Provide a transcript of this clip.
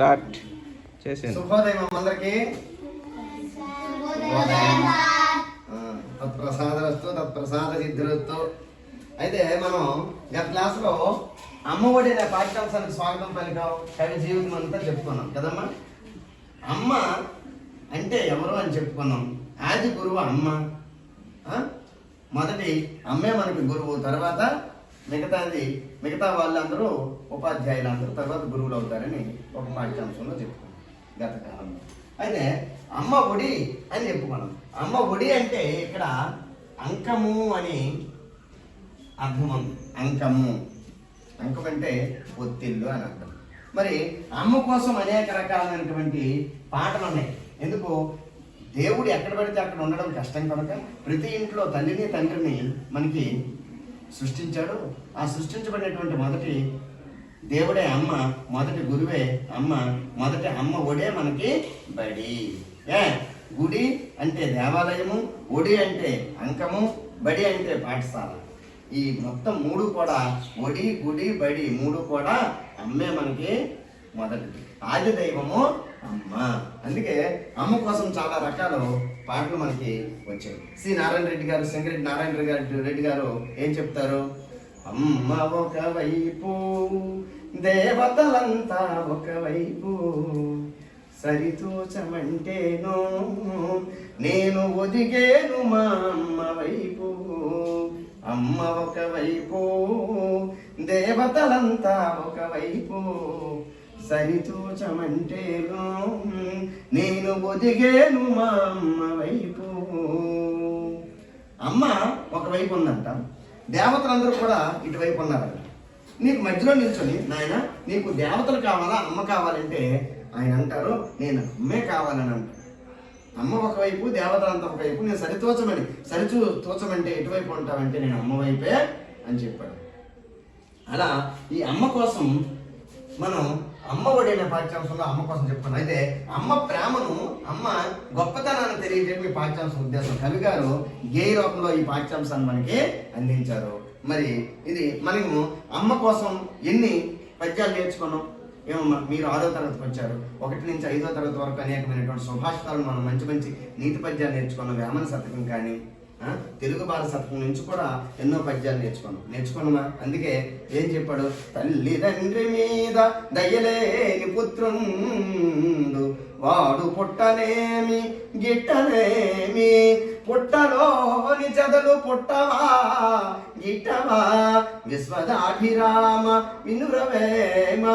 Start చేసింది శుభోదయం అందరికి తత్ప్రసాదరస్తు తత్ప్రసాద సిద్ధిరస్తు అయితే మనం గత క్లాసులో అమ్మఒడి అనే పాఠ్యాంశానికి స్వాగతం పలికాం. కవి జీవితం అంతా చెప్పుకున్నాం కదమ్మా? అమ్మ అంటే ఎవరు అని చెప్పుకున్నాం. ఆది గురువు అమ్మ? మొదటి అమ్మే మనకి గురువు తర్వాత మిగతాది మిగతా వాళ్ళందరూ ఉపాధ్యాయులందరూ తర్వాత గురువులు అవుతారని ఒక పాఠ్యాంశంలో చెప్పుకున్నాం గత కాలంలో. అయితే అమ్మ ఒడి అని చెప్పుకున్నాం అమ్మ ఒడి అంటే ఇక్కడ అంకము అని అర్థం ఉంది అంకము. అంకం అంటే ఒత్తిళ్ళు అని అర్థం. మరి అమ్మ కోసం అనేక రకాలైనటువంటి పాటలు ఉన్నాయి. ఎందుకు? దేవుడు ఎక్కడ పడితే అక్కడ ఉండడం కష్టం కనుక ప్రతి ఇంట్లో తల్లిని తండ్రిని మనకి సృష్టించాడు. ఆ సృష్టించబడినటువంటి మొదటి దేవుడే అమ్మ మొదటి గురువే అమ్మ మొదటి అమ్మ ఒడే మనకి బడి. ఏ? గుడి అంటే దేవాలయము ఒడి అంటే అంకము బడి అంటే పాఠశాల. ఈ మొత్తం మూడు కూడా ఒడి గుడి బడి మూడు కూడా అమ్మే మనకి మొదటిది. ఆది దైవము అమ్మ. అందుకే అమ్మ కోసం చాలా రకాల పాటలు మనకి వచ్చాయి. సి నారాయణ రెడ్డి గారు శంకరెడ్డి నారాయణ రెడ్డి గారు రెడ్డి గారు ఏం చెప్తారు? అమ్మ ఒకవైపు దేవతలంతా ఒకవైపు సరితూచమంటేను నేను ఒదిగేను మా అమ్మ వైపు. అమ్మ ఒకవైపు దేవతలంతా ఒకవైపు సరితూచమంటేను నేను ఒదిగేను మా అమ్మ వైపు. అమ్మ ఒకవైపు ఉందంట దేవతలందరూ కూడా ఇటువైపు ఉన్నారంట. నీకు మధ్యలో నిల్చొని నాయన నీకు దేవతలు కావాలా అమ్మ కావాలంటే ఆయన అంటారు నేను అమ్మే కావాలని అంట. అమ్మ ఒకవైపు దేవతలంతా ఒకవైపు నేను సరితోచమని సరిచూ తోచమంటే ఎటువైపు ఉంటావంటే నేను అమ్మ వైపే అని చెప్పాడు. అలా ఈ అమ్మ కోసం మనం అమ్మ ఒడి అనే పాఠ్యాంశంలో అమ్మ కోసం చెప్పుకున్నాం. అయితే అమ్మ ప్రేమను అమ్మ గొప్పతనాన్ని తెలియజేయడం ఈ పాఠ్యాంశం ఉద్దేశం. కవి గారు గేయ రూపంలో ఈ పాఠ్యాంశాన్ని మనకి అందించారు. మరి ఇది మనము అమ్మ కోసం ఎన్ని పద్యాలు నేర్చుకున్నాం? ఏమో మీరు ఆరో తరగతికి వచ్చారు. ఒకటి నుంచి ఐదో తరగతి వరకు అనేకమైనటువంటి సుభాషితాలు మనం మంచి మంచి నీతి పద్యాలు నేర్చుకున్న వేమన శతకం కానీ తెలుగు బాల శతకం నుంచి కూడా ఎన్నో పద్యాలు నేర్చుకున్నాం. నేర్చుకున్నామా? అందుకే ఏం చెప్పాడు? తల్లి తండ్రి మీద దయలేని పుత్రుండు వాడు పుట్టనేమి గిట్టనేమి పుట్టలోని చదలు పుట్టవా గిట్టవా? విశ్వదాభిరామ వినురవేమ?